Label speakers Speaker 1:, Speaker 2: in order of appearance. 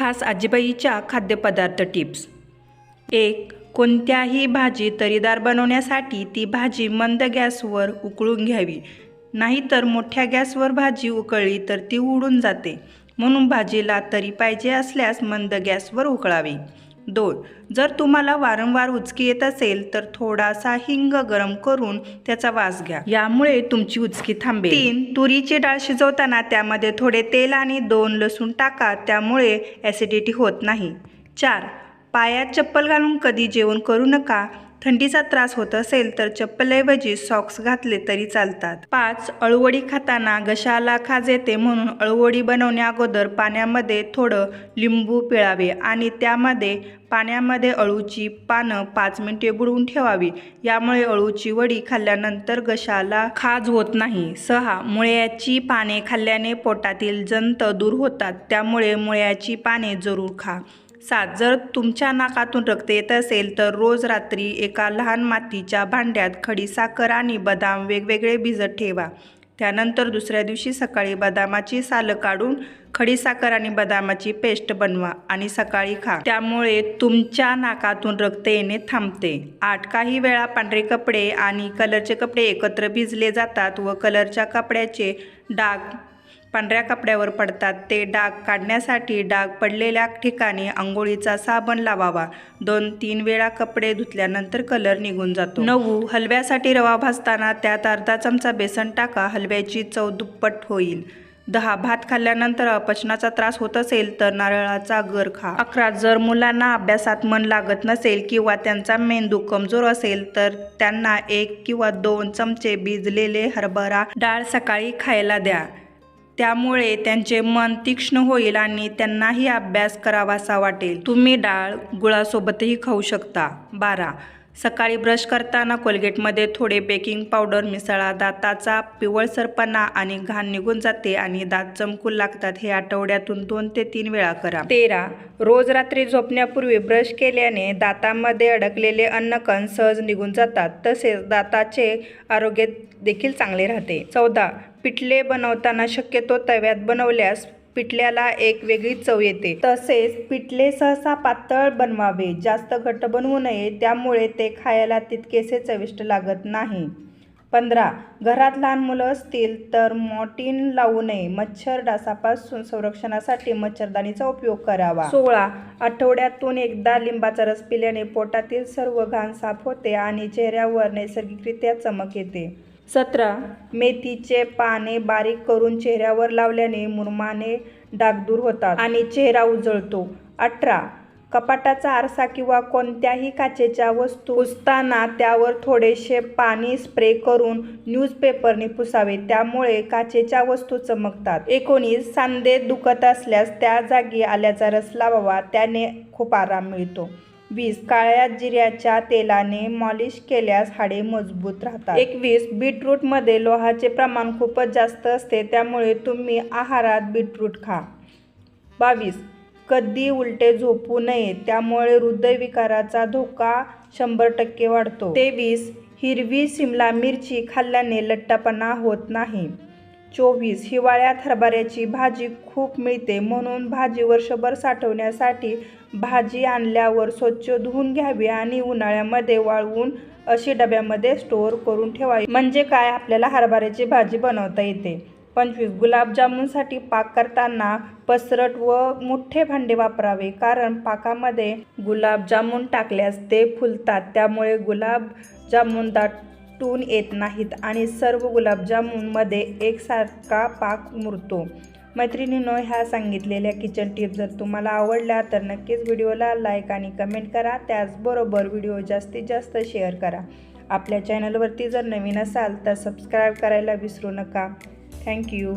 Speaker 1: खास आजीबाईच्या खाद्यपदार्थ टिप्स. एक कोणत्याही भाजी तरीदार बनवण्यासाठी ती भाजी मंद गॅसवर उकळून घ्यावी. नाहीतर मोठ्या गॅसवर भाजी उकळली तर ती उडून जाते. म्हणून भाजीला तरी पाहिजे असल्यास मंद गॅसवर उकळावी. दोन. जर तुम्हाला वारंवार उचकी येत असेल तर थोडासा हिंग गरम करून त्याचा वास घ्या. यामुळे तुमची उचकी थांबेल. तीन. तुरीची डाळ शिजवताना त्यामध्ये थोडे तेल आणि दोन लसूण टाका त्यामुळे ॲसिडिटी होत नाही. चार. पायात चप्पल घालून कधी जेवण करू नका. थंडीचा त्रास होत असेल तर चप्पलऐवजी सॉक्स घातले तरी चालतात. पाच अळवडी खाताना घशाला खाज येते म्हणून अळवडी बनवण्या अगोदर पाण्यामध्ये थोडं लिंबू पिळावे आणि त्यामध्ये पाण्यामध्ये अळूची पानं पाच मिनिटे बुडवून ठेवावी. यामुळे अळूची वडी खाल्ल्यानंतर घशाला खाज होत नाही. सहा मुळ्याची पाने खाल्ल्याने पोटातील जंत दूर होतात. त्यामुळे मुळ्याची पाने जरूर खा. सात. जर तुमच्या नाकातून रक्त येत असेल तर रोज रात्री एका लहान मातीच्या भांड्यात खडी साखर आणि बदाम वेगवेगळे भिजत ठेवा. त्यानंतर दुसऱ्या दिवशी सकाळी बदामाची सालं काढून खडी साखर आणि बदामाची पेस्ट बनवा आणि सकाळी खा. त्यामुळे तुमच्या नाकातून रक्त येणे थांबते. आठ. काही वेळा पांढरे कपडे आणि कलरचे कपडे एकत्र भिजले जातात व कलरच्या कपड्याचे डाग पांढऱ्या कपड्यावर पडतात. ते डाग काढण्यासाठी डाग पडलेल्या ठिकाणी आंघोळीचा साबण लावावा. दोन तीन वेळा कपडे धुतल्यानंतर कलर निघून जातो. नऊ हलव्यासाठी रवा भाजताना त्यात अर्धा चमचा बेसन टाका. हलव्याची चव दुप्पट होईल. दहा भात खाल्ल्यानंतर अपचनाचा त्रास होत असेल तर नारळाचा गर खा. अकरा जर मुलांना अभ्यासात मन लागत नसेल किंवा त्यांचा मेंदू कमजोर असेल तर त्यांना एक किंवा दोन चमचे भिजलेले हरभरा डाळ सकाळी खायला द्या. त्यामुळे त्यांचे मन तीक्ष्ण होईल आणि त्यांनाही अभ्यास करावासा वाटेल. तुम्ही डाळ गुळासोबतही खाऊ शकता. बारा. सकाळी ब्रश करताना कोलगेटमध्ये थोडे बेकिंग पावडर मिसळा दाताचा पिवळसरपणा आणि घाण निघून जाते आणि दात चमकू लागतात हे आठवड्यातून दोन ते तीन वेळा करा. तेरा. रोज रात्री झोपण्यापूर्वी ब्रश केल्याने दातामध्ये अडकलेले अन्नकण सहज निघून जातात तसेच दाताचे आरोग्य देखील चांगले राहते. चौदा. पिठले बनवताना शक्यतो तव्यात बनवल्यास पिठल्याला एक वेगळी चव येते. तसेच पिठले सहसा पातळ बनवावे. जास्त घट्ट बनवू नये त्यामुळे ते खायला तितकेसे चविष्ट लागत नाही. पंधरा. घरात लहान मुलं असतील तर मॉटिन लावू नये. मच्छर डासापासून संरक्षणासाठी मच्छरदाणीचा उपयोग करावा. सोळा. आठवड्यातून एकदा लिंबाचा रस पिल्याने पोटातील सर्व घाण साफ होते आणि चेहऱ्यावर नैसर्गिकरित्या चमक येते. सतरा मेथीचे पाने बारीक करून चेहऱ्यावर लावल्याने मुरमाने डाग दूर होतात आणि चेहरा उजळतो. अठरा कपाटाचा आरसा किंवा कोणत्याही काचेच्या वस्तू पुसताना त्यावर थोडेसे पाणी स्प्रे करून न्यूजपेपरने पुसावे. त्यामुळे काचेच्या वस्तू चमकतात. एकोणीस सांधे दुखत असल्यास त्या जागी आल्याचा रस लावावा. त्याने खूप आराम मिळतो. वीस काळ्या जिऱ्याच्या तेलाने मॉलिश केल्यास हाडे मजबूत राहतात. एकवीस बीटरूटमध्ये लोहाचे प्रमाण खूपच जास्त असते त्यामुळे तुम्ही आहारात बीटरूट खा. बावीस कधी उलटे झोपू नये त्यामुळे हृदयविकाराचा धोका शंभर टक्के वाढतो. तेवीस हिरवी सिमला मिरची खाल्ल्याने लट्टापणा होत नाही. चोवीस हिवाळ्यात हरभऱ्याची भाजी खूप मिळते म्हणून भाजी वर्षभर साठवण्यासाठी भाजी आणल्यावर स्वच्छ धुवून घ्यावी आणि उन्हाळ्यामध्ये वाळवून अशी डब्यामध्ये स्टोअर करून ठेवावी. म्हणजे काय? आपल्याला हरभऱ्याची भाजी बनवता येते. पंचवीस गुलाबजामुनसाठी पाक करताना पसरट व मोठे भांडे वापरावे कारण पाकामध्ये गुलाबजामुन टाकल्यास ते फुलतात. त्यामुळे गुलाबजामुन दाटून येत नाहीत आणि सर्व गुलाबजामुनमध्ये एकसारखा पाक मुरतो. मैत्रिणींनो ह्या सांगितलेल्या किचन टिप्स जर तुम्हाला आवडल्या तर नक्कीच व्हिडिओला लाईक आणि कमेंट करा. त्याचबरोबर व्हिडिओ जास्तीत जास्त शेअर करा. आपल्या चॅनलवरती जर नवीन असाल तर सबस्क्राईब करायला विसरू नका. थँक्यू